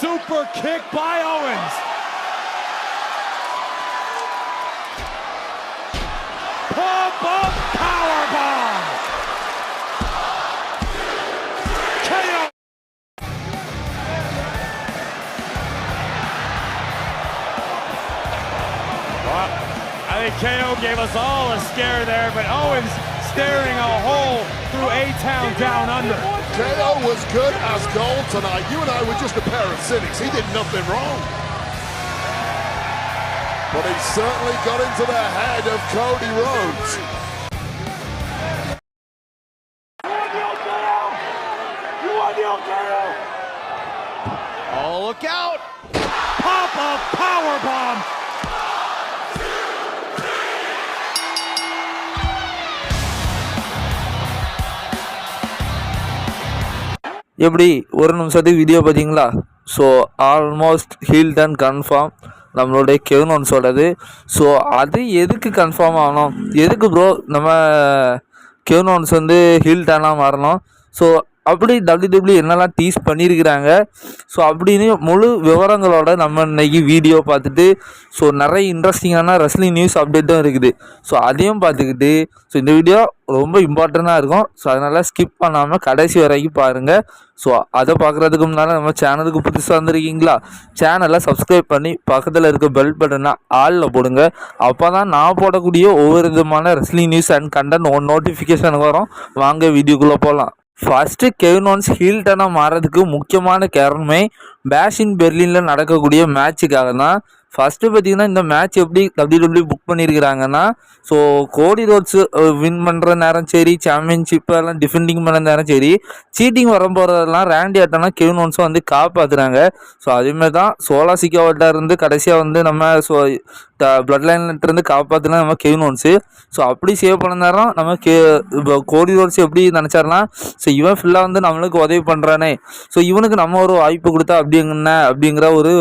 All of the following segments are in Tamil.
super kick by Owens. Pump up powerbomb. KO. Well, I think KO gave us all a scare there, but Owens staring a hole through A-Town down under. KO was good as gold tonight. You and I were just a pair of cynics. He did nothing wrong. But he certainly got into the head of Cody Rhodes. Oh, look out! Pop up power bomb. எப்படி ஒரு நிமிஷத்துக்கு வீடியோ பார்த்தீங்களா? So almost healed and confirm நம்மளுடைய கெவனோன்ஸோடது ஸோ அது எதுக்கு கன்ஃபார்ம் ஆகணும்? எதுக்கு ப்ரோ நம்ம கெவனோன்ஸ் வந்து ஹீல் டேனாக மாறணும்? ஸோ அப்படி டபிள்யூ என்னெல்லாம் டீஸ் பண்ணியிருக்கிறாங்க ஸோ அப்படின்னு முழு விவரங்களோட நம்ம இன்னைக்கு வீடியோ பார்த்துட்டு ஸோ நிறைய இன்ட்ரெஸ்டிங்கான ரெஸ்லிங் நியூஸ் அப்டேட்டும் இருக்குது. ஸோ அதையும் பார்த்துக்கிட்டு ஸோ இந்த வீடியோ ரொம்ப இம்பார்ட்டண்ட்டாக இருக்கும். ஸோ அதனால் ஸ்கிப் பண்ணாமல் கடைசி வரைக்கும் பாருங்கள் ஸோ அதை பார்க்குறதுக்கு முன்னால் நம்ம சேனலுக்கு புதுசாக வந்திருக்கீங்களா? சேனலை சப்ஸ்கிரைப் பண்ணி பக்கத்தில் இருக்க பெல் பட்டனை ஆளில் போடுங்க. அப்போ தான் நான் போடக்கூடிய ஒவ்வொரு விதமான wrestling news and content one notification வரும். வாங்க வீடியோக்குள்ளே போகலாம் ஃபஸ்ட்டு கெவினோன்ஸ் ஹீல்டனாக மாறதுக்கு முக்கியமான காரணமே பேஷின் பெர்லினில் நடக்கக்கூடிய மேட்சுக்காக தான் ஃபஸ்ட்டு பார்த்தீங்கன்னா இந்த மேட்ச் எப்படி டபிள்யூ புக் பண்ணியிருக்கிறாங்கன்னா ஸோ கோடி ரோட்ஸ் வின் பண்ணுற நேரம் சரி சாம்பியன்ஷிப்பெல்லாம் டிஃபெண்டிங் பண்ண நேரம் சரி சீட்டிங் வர போகிறதெல்லாம் ரேண்டி ஆட்டனா கெவின் ஒன்ஸும் வந்து காப்பாற்றுறாங்க ஸோ அதேமாதிரி தான் சோலா சிக்காவட்டா இருந்து கடைசியாக வந்து நம்ம ஸோ பிளட் லைன்லேருந்து காப்பாற்றினா நம்ம கெவின் ஒன்ஸு ஸோ அப்படி சேவ் பண்ண நேரம் நம்ம கே இப்போ கோடி ரோட்ஸ் எப்படி நினச்சாருன்னா ஸோ இவன் ஃபுல்லாக வந்து நம்மளுக்கு உதவி பண்ணுறானே ஸோ இவனுக்கு நம்ம ஒரு வாய்ப்பு கொடுத்தா அப்படி அப்படிங்கண்ண அப்படிங்கிற ஒரு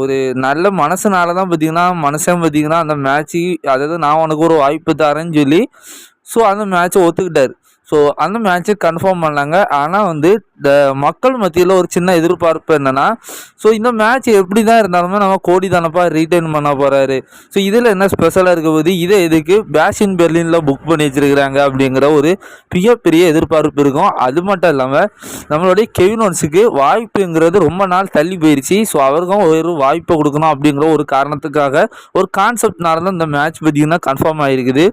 ஒரு நல்ல மனசுனால தான் பார்த்தீங்கன்னா மனசன் பார்த்தீங்கன்னா அந்த மேட்ச்சு அதாவது நான் உனக்கு ஒரு வாய்ப்பு தரேன்னு சொல்லி ஸோ அந்த மேட்ச்சை ஒத்துக்கிட்டார். ஸோ அந்த மேட்ச்சை கன்ஃபார்ம் பண்ணாங்க. ஆனால் வந்து இந்த மக்கள் மத்தியில் ஒரு சின்ன எதிர்பார்ப்பு என்னென்னா ஸோ இந்த மேட்ச் எப்படி தான் இருந்தாலுமே நம்ம கோடி தானப்பா ரீட்டைன் பண்ண போகிறாரு ஸோ இதில் என்ன ஸ்பெஷலாக இருக்க போது இதை எதுக்கு பேஷின் பெர்லினில் புக் பண்ணி வச்சிருக்கிறாங்க அப்படிங்கிற ஒரு மிகப்பெரிய எதிர்பார்ப்பு இருக்கும். அது மட்டும் இல்லாமல் நம்மளுடைய கெவினோன்ஸுக்கு வாய்ப்புங்கிறது ரொம்ப நாள் தள்ளி போயிடுச்சு ஸோ அவருக்கும் ஒரு வாய்ப்பை கொடுக்கணும் அப்படிங்கிற ஒரு காரணத்துக்காக ஒரு கான்செப்ட்னால தான் இந்த மேட்ச் பார்த்தீங்கன்னா கன்ஃபார்ம் ஆகிருக்குது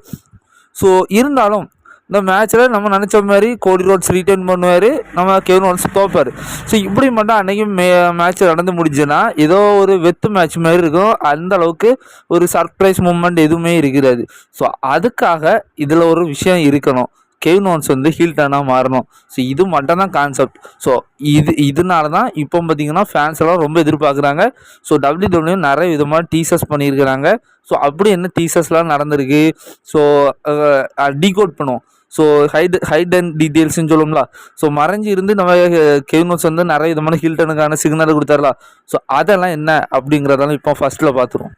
ஸோ இருந்தாலும் இந்த மேட்ச்சில் நம்ம நினச்ச மாதிரி கோடி ரோட்ஸ் ரிட்டர்ன் பண்ணுவார். நம்ம கெவின் ஒன்ஸ் தோப்பார். ஸோ இப்படி மட்டும் அன்றைக்கி மே மேட்ச் நடந்து முடிஞ்சுன்னா ஏதோ ஒரு வெத்து மேட்ச் மாதிரி இருக்கும். அந்த அளவுக்கு ஒரு சர்ப்ரைஸ் மூமெண்ட் எதுவுமே இருக்கிறாது. ஸோ அதுக்காக இதில் ஒரு விஷயம் இருக்கணும். கெவின் ஒன்ஸ் வந்து ஹீல்டனாக மாறணும். ஸோ இது மட்டும் தான் கான்செப்ட் ஸோ இது இதனால தான் இப்போ பார்த்தீங்கன்னா ஃபேன்ஸ் எல்லாம் ரொம்ப எதிர்பார்க்குறாங்க. ஸோ டபிள்யூ டபிள்யூ நிறைய விதமாக டீசர்ஸ் பண்ணியிருக்கிறாங்க. ஸோ அப்படி என்ன டீசர்ஸ்லாம் நடந்திருக்கு? ஸோ டீகோட் பண்ணுவோம். ஸோ ஹைட் ஹைட் அண்ட் டீட்டெயில்ஸ்னு சொல்லுவோம்ல. ஸோ மறைஞ்சு இருந்து நம்ம கெவினோஸ் வந்து நிறைய விதமான ஹில்டனுக்கான சிக்னல் கொடுத்தாரலாம் ஸோ அதெல்லாம் என்ன அப்படிங்கிறதெல்லாம் இப்போ ஃபஸ்ட்டில் பார்த்துருவோம்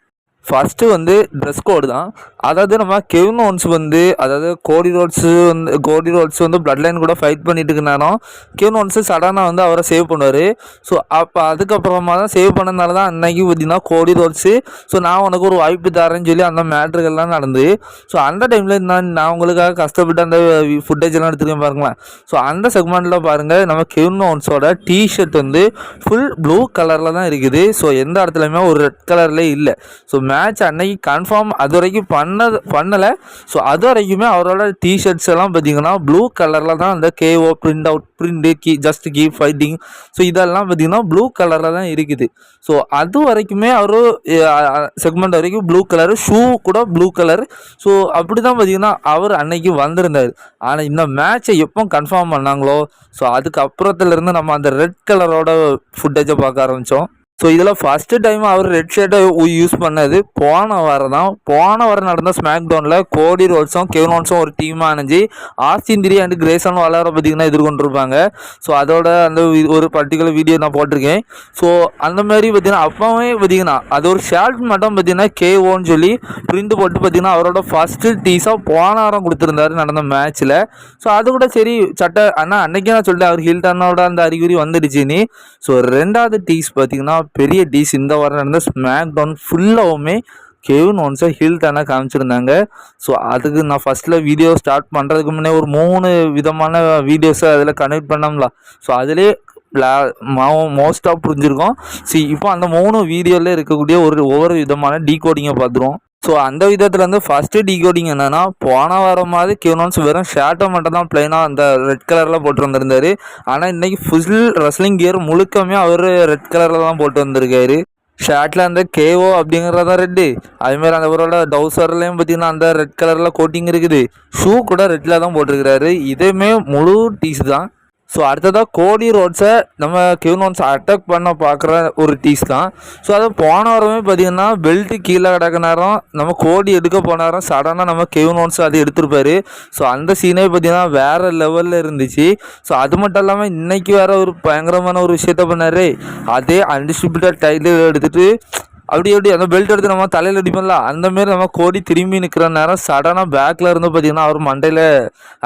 ஃபஸ்ட்டு வந்து ட்ரெஸ் கோடு தான். அதாவது நம்ம கெவின் ஓன்ஸ் வந்து அதாவது கோடி ரோட்ஸு வந்து கோடி ரோட்ஸ் வந்து பிளட் லைன் கூட ஃபைட் பண்ணிட்டு இருக்கனாலும் கெவின் ஓன்ஸு சடனாக வந்து அவரை சேவ் பண்ணுவார். ஸோ அப்போ அதுக்கப்புறமா தான் சேவ் பண்ணனால தான் அன்னைக்கு பார்த்தீங்கன்னா கோடி ரோட்ஸு ஸோ நான் உனக்கு ஒரு வாய்ப்பு தரேன்னு சொல்லி அந்த மேட்ருகள்லாம் நடந்து. ஸோ அந்த டைமில் நான் நான் உங்களுக்காக கஷ்டப்பட்டு அந்த ஃபுட்டேஜ் எல்லாம் எடுத்துருக்கேன் பாருங்களேன். ஸோ அந்த செக்மெண்ட்டில் பாருங்கள் நம்ம கெவின் ஓன்ஸோட டிஷர்ட் வந்து ஃபுல் ப்ளூ கலரில் தான் இருக்குது. ஸோ எந்த இடத்துலையுமே ஒரு ரெட் கலர்லேயே இல்லை. ஸோ மேட்ச் அன்னைக்கு கன்ஃபார்ம் அது வரைக்கும் பண்ணது பண்ணலை. ஸோ அது வரைக்குமே அவரோட டிஷர்ட்ஸ் எல்லாம் பார்த்தீங்கன்னா ப்ளூ கலரில் தான் அந்த KO print out print key just key fighting so இதெல்லாம் பார்த்தீங்கன்னா ப்ளூ கலரில் தான் இருக்குது. ஸோ அது வரைக்குமே அவர் செக்மெண்ட் வரைக்கும் ப்ளூ கலர் ஷூ கூட ப்ளூ கலர் ஸோ அப்படி தான் பார்த்தீங்கன்னா அவர் அன்னைக்கு வந்திருந்தார். ஆனால் இந்த மேட்ச்சை எப்போ கன்ஃபார்ம் பண்ணாங்களோ? ஸோ அதுக்கப்புறத்துலேருந்து நம்ம அந்த ரெட் கலரோட ஃபுட்டேஜை பார்க்க ஆரம்பித்தோம் ஸோ இதில் ஃபஸ்ட்டு டைம் அவர் ரெட் ஷர்ட்டை யூஸ் பண்ணது. போன வாரம் தான். போன வாரம் நடந்த ஸ்மாக் டவுனில் கோடி ரோட்ஸும் கெவ்னோன்ஸும் ஒரு டீமாக அணிஞ்சு ஆஸ்திந்திரி அண்ட் கிரேசன் வளர பார்த்தீங்கன்னா எதிர்கொண்டிருப்பாங்க. ஸோ அதோட அந்த ஒரு பர்டிகுலர் வீடியோ நான் போட்டிருக்கேன். ஸோ அந்த மாதிரி பார்த்திங்கன்னா அப்போவே பார்த்தீங்கன்னா அது ஒரு ஷர்ட் மட்டும் பார்த்தீங்கன்னா கேஓன்னு சொல்லி பிரிண்ட் போட்டு பார்த்தீங்கன்னா அவரோட ஃபஸ்ட்டு டீஸாக போன வாரம் கொடுத்துருந்தாரு நடந்த மேட்ச்சில் ஸோ அது கூட சரி சட்ட அண்ணா அன்றைக்கி நான் சொல்லிட்டேன் அவர் ஹில்டனோட அந்த அறிகுறி வந்துடுச்சுன்னு ஸோ ரெண்டாவது டீஸ் பார்த்தீங்கன்னா பெரிய டீஸ் இந்த வாரம் நடந்த ஸ்மாக் டவுன் ஃபுல்லாகவுமே கெவின் ஒன்ஸை ஹில்டனை காமிச்சிருந்தாங்க. ஸோ அதுக்கு நான் ஃபஸ்ட்டில் வீடியோ ஸ்டார்ட் பண்ணுறதுக்கு முன்னே ஒரு மூணு விதமான வீடியோஸை அதில் கனெக்ட் பண்ணோம்ல. ஸோ அதிலே மோஸ்ட்டாக புரிஞ்சிருக்கோம். சி இப்போ அந்த மூணு வீடியோவில் இருக்கக்கூடிய ஒரு ஒவ்வொரு விதமான டீ கோடிங்கை பார்த்துருவோம். ஸோ அந்த விதத்தில் வந்து ஃபஸ்ட்டு டிகோடிங் என்னென்னா போன வாரமாவது கியூனான்ஸ் வெறும் ஷர்ட்டை மட்டும் தான் பிளைனாக அந்த ரெட் கலரில் போட்டு வந்திருந்தாரு. ஆனால் இன்றைக்கி ஃபுல் ரெஸ்லிங் கியர் முழுக்கமே அவர் ரெட் கலரில் தான் போட்டு வந்திருக்காரு. ஷர்ட்டில் அந்த கேஓ அப்படிங்கிறதான் ரெட்டு அதுமாரி அந்த அவரோட டவுசர்லேயும் பார்த்தீங்கன்னா அந்த ரெட் கலரில் கோட்டிங் இருக்குது. ஷூ கூட ரெட்டில் தான் போட்டிருக்கிறாரு. இதுவுமே முழு டீஸ் தான். ஸோ அடுத்ததாக கோடி ரோட்ஸை நம்ம கியூனோன்ஸ் அட்டாக் பண்ண பார்க்குற ஒரு டீஸ் தான். ஸோ அது போன வாரமே பார்த்திங்கன்னா பெல்ட்டு கீழே கிடக்க நேரம் நம்ம கோடி எடுக்க போன நேரம் சடனாக நம்ம கியூனோன்ஸ் அதை எடுத்திருப்பாரு. ஸோ அந்த சீனே பார்த்தீங்கன்னா வேறு லெவலில் இருந்துச்சு. ஸோ அது மட்டும் இல்லாமல் இன்றைக்கி வேறு ஒரு பயங்கரமான ஒரு விஷயத்த பண்ணார். அதே அன்டிஸ்ட்ரிபியூட்டட் டைட்டில் எடுத்துகிட்டு அப்படி எப்படி அந்த பெல்ட் எடுத்து நம்ம தலையில் அடிப்போம்ல அந்த மாரி நம்ம கோடி திரும்பி நிற்கிற நேரம் சடனாக பேக்கில் இருந்து பார்த்தீங்கன்னா அவர் மண்டையில்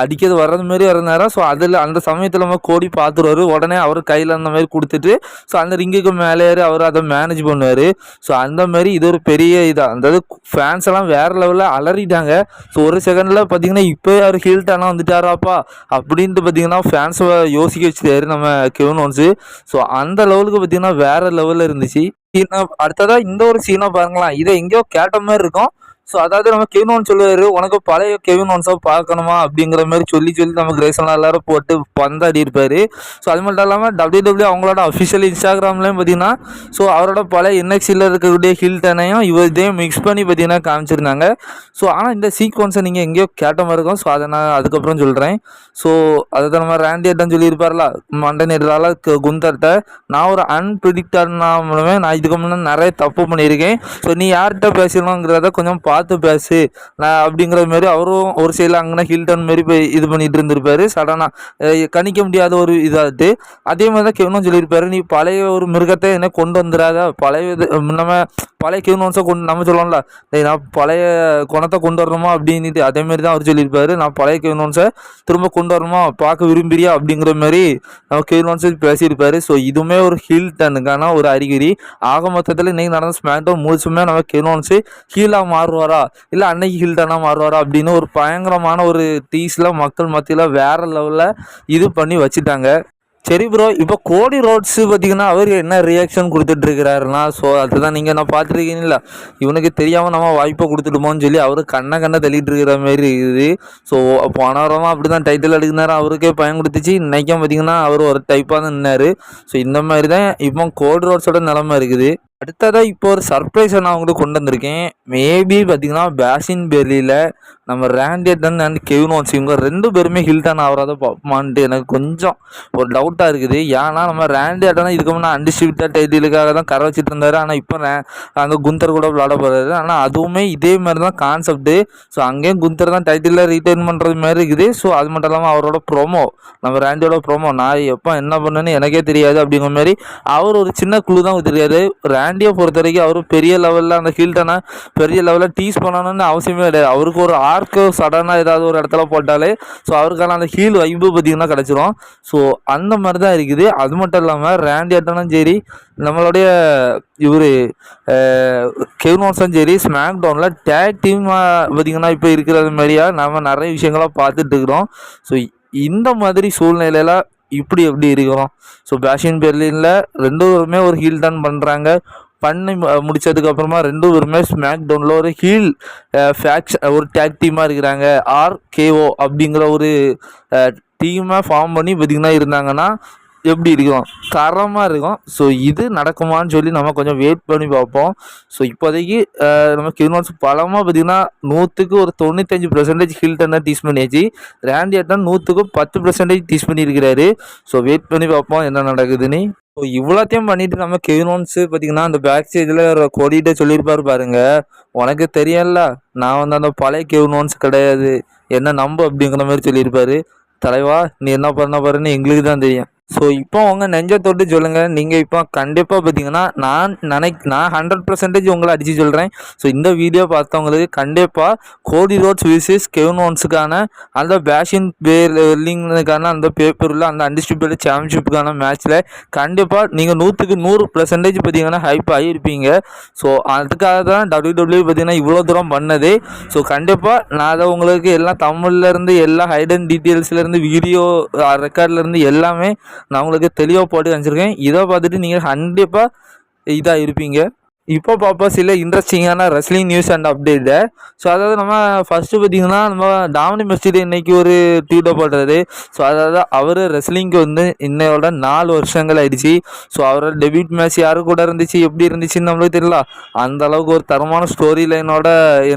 அடிக்கிறது வர்றது மாரி வர நேரம். ஸோ அதில் அந்த சமயத்தில் நம்ம கோடி பார்த்துருவாரு. உடனே அவர் கையில் அந்த மாதிரி கொடுத்துட்டு ஸோ அந்த ரிங்குக்கு மேலே அவர் அதை மேனேஜ் பண்ணுவார். ஸோ அந்த மாதிரி இது ஒரு பெரிய இதாக அதாவது ஃபேன்ஸ் எல்லாம் வேறு லெவலில் அலறிட்டாங்க. ஸோ ஒரு செகண்டில் பார்த்தீங்கன்னா இப்போ அவர் ஹீல்டானா வந்துட்டாராப்பா அப்படின்ட்டு பார்த்தீங்கன்னா ஃபேன்ஸை யோசிக்க வச்சுட்டாரு நம்ம கெவன் ஒன்ஸு ஸோ அந்த லெவலுக்கு பார்த்தீங்கன்னா வேறு லெவலில் இருந்துச்சு. சீனா அடுத்ததா இந்த ஒரு சீனை பாருங்களேன். இதை எங்கேயோ கேட்ட மாதிரி இருக்கும். ஸோ அதாவது நம்ம கெவின் ஒன் சொல்லுவார் உனக்கு பழைய கெவின் ஒன்ஸாக பார்க்கணுமா? அப்படிங்கிற மாதிரி சொல்லி சொல்லி நம்ம கிரேசன்லாம் எல்லாரும் போட்டு பந்தாடி இருப்பார். ஸோ அது மட்டும் இல்லாமல் டபிள்யூ டபிள்யூ அவங்களோட அஃபிஷியல் இன்ஸ்டாகிராம்லேயும் பார்த்தீங்கன்னா ஸோ அவரோட பழைய என்எக்ஸியில் இருக்கக்கூடிய ஹில்டனையும் இவர் இதையும் மிக்ஸ் பண்ணி பார்த்தீங்கன்னா காமிச்சிருந்தாங்க. ஸோ ஆனால் இந்த சீக்வன்ஸை நீங்கள் எங்கேயோ கேட்ட மாதிரி இருக்கும். ஸோ அதை நான் அதுக்கப்புறம் சொல்கிறேன் ஸோ அதை நம்ம ரேண்டி அட்டன் சொல்லியிருப்பார்ல மண்டன் எடுத்தால குந்தர்கிட்ட நான் ஒரு அன்பிரிடிக்டர்னாலுமே நான் இதுக்கு முன்னே நிறைய தப்பு பண்ணியிருக்கேன். ஸோ நீ யார்கிட்ட பேசணுங்கிறத கொஞ்சம் பா பார்த்து பேசு. நான் அப்படிங்கிற மாரி அவரும் ஒரு சைடில் அங்கே ஹில்டன் மாரி போய் இது பண்ணிட்டு இருந்திருப்பாரு. சடனாக கணிக்க முடியாத ஒரு இதாகிட்டு அதே மாதிரி தான் கெவனும் சொல்லியிருப்பாரு. நீ பழைய ஒரு மிருகத்தை என்ன கொண்டு வந்துடாத பழைய இது நம்ம பழைய கெவனோன்ஸை கொண்டு நம்ம சொல்லலாம்ல நான் பழைய குணத்தை கொண்டு வரணுமா அப்படின்ட்டு அதே மாதிரி தான் அவர் சொல்லியிருப்பாரு. நான் பழைய கெவனோன்ஸை திரும்ப கொண்டு வரணுமா? பார்க்க விரும்புறியா? அப்படிங்கிற மாதிரி நம்ம கெவனோன்ஸை பேசியிருப்பாரு. ஸோ இதுவுமே ஒரு ஹில்டனுக்கான ஒரு அறிகுறி. ஆக மொத்தத்தில் இன்றைக்கி நடந்த ஸ்மாக்டவுன் முழுசுமே நம்ம கெவனோன்ஸு ஹீலாக மாறுவார் இல்லை அன்னைக்கு ஹில்டனாக மாறுவாரா அப்படின்னு ஒரு பயங்கரமான ஒரு டீஸில் மக்கள் மத்தியில் வேறு லெவலில் இது பண்ணி வச்சுட்டாங்க. சரி ப்ரோ இப்போ கோடி ரோட்ஸ் பார்த்தீங்கன்னா அவர் என்ன ரியாக்ஷன் கொடுத்துட்டு இருக்கிறாருன்னா? ஸோ அதுதான் நீங்கள் நான் பார்த்துருக்கீங்களா இவனுக்கு தெரியாமல் நம்ம வாய்ப்பை கொடுத்துடுமோன்னு சொல்லி அவர் கண்ணை கண்ணை தள்ளிட்டு இருக்கிற மாதிரி இருக்குது. ஸோ போனவரமாக அப்படி தான் டைட்டில் எடுக்கிறாரு அவருக்கே பயன் கொடுத்துச்சு. இன்றைக்கும் பார்த்தீங்கன்னா அவர் ஒரு டைப்பாக தான் நின்னார். ஸோ இந்த மாதிரி தான் இப்போ கோடி ரோட்ஸோட நிலமை இருக்குது. அடுத்ததாக இப்போ ஒரு சர்ப்ரைஸை நான் உங்களுக்கு கொண்டு வந்திருக்கேன். மேபி பார்த்தீங்கன்னா பேசின் பெர்லியில் நம்ம ரேண்டியட்டன் அண்ட் கெவினோன்ஸ் இவங்க ரெண்டு பேருமே ஹில்டன் ஆகிறத பார்ப்போமான்ட்டு எனக்கு கொஞ்சம் ஒரு டவுட்டாக இருக்குது. ஏன்னா நம்ம ரேண்டியட்டனா இதுக்கு முன்னே அன்டிஸ்ட்ரிபியூட்டட் டைட்டிலுக்காக தான் கரை வச்சுட்டு இருந்தார். ஆனால் இப்போ ரே அங்கே குந்தர் கூட விளாட போகிறாரு ஆனால் அதுவுமே இதே மாதிரி தான் கான்செப்ட்டு ஸோ அங்கேயும் குந்தர் தான் டைட்டிலில் ரீட்டைன் பண்ணுறது மாதிரி இருக்குது. ஸோ அது மட்டும் இல்லாமல் அவரோட ப்ரோமோ நம்ம ரேண்டியோட ப்ரோமோ நான் எப்போ என்ன பண்ணேன்னு எனக்கே தெரியாது அப்படிங்கிற மாதிரி அவர் ஒரு சின்ன குழு தான் தெரியாது ரேண்டியை பொறுத்த வரைக்கும் அவரும் பெரிய லெவலில் அந்த ஹில்டனை பெரிய லெவலில் டீஸ் பண்ணணும்னு அவசியமே கிடையாது. அவருக்கு ஒரு ஆர்க்கு சடனாக ஏதாவது ஒரு இடத்துல போட்டாலே ஸோ அவருக்கான அந்த ஹீல் வைப்பு பார்த்தீங்கன்னா கிடச்சிரும். ஸோ அந்த மாதிரி தான் இருக்குது. அது மட்டும் இல்லாமல் ரேண்டி ஆட்டனும் சரி நம்மளுடைய இவர் கெவினோன்ஸும் சரி ஸ்மாக் டவுனில் டேக் டீம் பார்த்தீங்கன்னா இப்போ இருக்கிறது மாதிரியா நம்ம நிறைய விஷயங்களாக பார்த்துட்டு இருக்கிறோம். ஸோ இந்த மாதிரி சூழ்நிலையில இப்படி எப்படி இருக்கிறோம்? ஸோ பேஷின் பெர்லினில் ரெண்டு பேருமே ஒரு ஹீல் தான் பண்ணுறாங்க பண்ணி முடித்ததுக்கப்புறமா ரெண்டு பேருமே ஸ்மாக் டவுனில் ஒரு ஹீல் ஃபேக்ஷன் ஒரு டேக் டீமாக இருக்கிறாங்க. ஆர் கேஓ அப்படிங்கிற ஒரு டீமை ஃபார்ம் பண்ணி பார்த்திங்கன்னா இருந்தாங்கன்னா எப்படி இருக்கும்? தரமாக இருக்கும். ஸோ இது நடக்குமான்னு சொல்லி நம்ம கொஞ்சம் வெயிட் பண்ணி பார்ப்போம். ஸோ இப்போதைக்கு நம்ம கிவ்னான்ஸ் பலமாக பார்த்தீங்கன்னா நூற்றுக்கு ஒரு தொண்ணூத்தஞ்சு பர்சன்டேஜ் ஹில்டன் தான் டீஸ் பண்ணியாச்சு. ரேண்டி ஆட்டம் நூற்றுக்கு பத்து பர்சன்டேஜ் டீஸ் பண்ணியிருக்கிறாரு. ஸோ வெயிட் பண்ணி பார்ப்போம் என்ன நடக்குதுன்னு. ஸோ இவ்வளோத்தையும் பண்ணிட்டு நம்ம கெவினோன்ஸு பார்த்தீங்கன்னா அந்த பேக் சைடில் கொடிகிட்ட சொல்லியிருப்பாரு பாருங்க. உனக்கு தெரியல நான் வந்து அந்த பழைய கெவினோன்ஸ் கிடையாது. என்ன நம்ப அப்படிங்கிற மாதிரி சொல்லியிருப்பாரு. தலைவா நீ என்ன பண்ண பாருன்னு எங்களுக்கு தான் தெரியும். ஸோ இப்போ உங்கள் நெஞ்சை தொட்டு சொல்லுங்கள் நீங்கள் இப்போ கண்டிப்பாக பார்த்தீங்கன்னா நான் நினை நான் ஹண்ட்ரட் பர்சன்டேஜ் உங்களை அடிச்சு சொல்கிறேன் ஸோ இந்த வீடியோ பார்த்தவங்களுக்கு கண்டிப்பாக கோடி ரோட்ஸ் விசஸ் கெவன் அந்த பேஷின் பேர்லிங்கான eh, அந்த பேப்பரில் அந்த அன்டிஸ்ட்ரிபியூட்டட் சாம்பியன்ஷிப்புக்கான மேட்ச்சில் கண்டிப்பாக நீங்கள் நூற்றுக்கு நூறு பர்சன்டேஜ் பார்த்தீங்கன்னா ஹைப் ஆகியிருப்பீங்க ஸோ அதுக்காக தான் டபிள்யூ டபிள்யூ பார்த்தீங்கன்னா இவ்வளோ தூரம் பண்ணது. ஸோ கண்டிப்பாக நான் அதை உங்களுக்கு எல்லாம் தமிழ்லேருந்து எல்லா ஹைடன் டீட்டெயில்ஸ்லேருந்து வீடியோ ரெக்கார்ட்லேருந்து எல்லாமே நான் உங்களுக்கு தெளிவாக போட்டு அனுப்பிச்சிருக்கேன் இதை பார்த்துட்டு நீங்கள் கண்டிப்பாக இதாக இருப்பீங்க. இப்போ பார்ப்போம் சில இன்ட்ரெஸ்டிங்கான wrestling news and update so அதாவது நம்ம ஃபஸ்ட்டு பார்த்தீங்கன்னா நம்ம டாமினி மெஸ்டில் இன்றைக்கி ஒரு ட்வீட்டை போடுறது. ஸோ அதாவது அவர் ரெஸ்லிங்க்கு வந்து இன்னையோட நாலு வருஷங்கள் ஆயிடுச்சு. ஸோ அவரோட டெபியூட் மேட்ச் யாரு கூட இருந்துச்சு எப்படி இருந்துச்சுன்னு நம்மளுக்கு தெரியல. அந்த அளவுக்கு ஒரு தரமான ஸ்டோரி லைனோட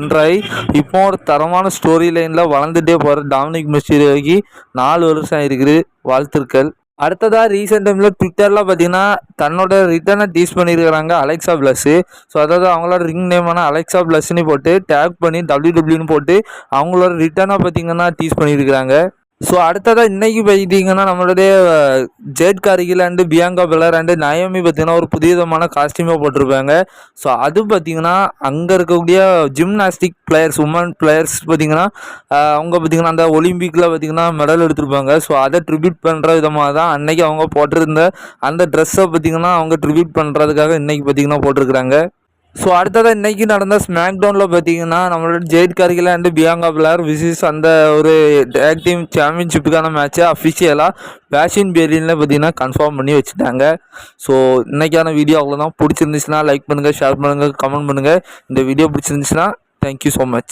என்ட்ராகி இப்போ ஒரு தரமான ஸ்டோரி லைனில் வளர்ந்துட்டே போகிற டாமினிக் மெஸ்டிரியோக்கு நாலு வருஷம் ஆயிருக்குது வாழ்த்துக்கள். அடுத்ததாக ரீசெண்ட் டைமில் ட்விட்டரில் பார்த்தீங்கன்னா தன்னோட ரிட்டர்னை டீஸ் பண்ணியிருக்கிறாங்க அலெக்ஸா ப்ளஸ்ஸு ஸோ அதாவது அவங்களோட ரிங் நேமான அலெக்ஸா ப்ளஸ்ன்னு போட்டு டேக் பண்ணி டபிள்யூ டபிள்யூன்னு போட்டு அவங்களோட ரிட்டர்னை பார்த்தீங்கன்னா டீஸ் பண்ணியிருக்கிறாங்க ஸோ அடுத்ததாக இன்னைக்கு பார்த்தீங்கன்னா நம்மளுடைய Jade Cargill and Bianca Belair and Naomi பார்த்தீங்கன்னா ஒரு புதிய விதமான காஸ்டியூமை போட்டிருப்பாங்க ஸோ அது பார்த்தீங்கன்னா அங்கே இருக்கக்கூடிய ஜிம்னாஸ்டிக் பிளேயர்ஸ் உமன் பிளேயர்ஸ் பார்த்தீங்கன்னா அவங்க பார்த்தீங்கன்னா அந்த ஒலிம்பிக்கில் பார்த்தீங்கன்னா மெடல் எடுத்திருப்பாங்க. ஸோ அதை ட்ரிபியூட் பண்ணுற விதமாக தான் அன்னைக்கு அவங்க போட்டிருந்த அந்த ட்ரெஸ்ஸை பார்த்தீங்கன்னா அவங்க ட்ரிபியூட் பண்ணுறதுக்காக இன்றைக்கி பார்த்தீங்கன்னா போட்டிருக்கிறாங்க. ஸோ அடுத்ததாக இன்றைக்கி நடந்த ஸ்மாக் டவுனில் பார்த்தீங்கன்னா நம்மளோட Jade Cargill and Bianca Belair விசிஸ் அந்த ஒரு டேக் டீம் சாம்பியன்ஷிப்புக்கான மேட்ச்சை அஃபிஷியலாக பேஷின் பேரியனில் பார்த்தீங்கன்னா கன்ஃபார்ம் பண்ணி வச்சுட்டாங்க. ஸோ இன்றைக்கான வீடியோ அவ்வளோதான் பிடிச்சிருந்துச்சுன்னா லைக் பண்ணுங்கள் ஷேர் பண்ணுங்கள் கமெண்ட் பண்ணுங்கள் இந்த வீடியோ பிடிச்சிருந்துச்சுன்னா தேங்க்யூ ஸோ மச்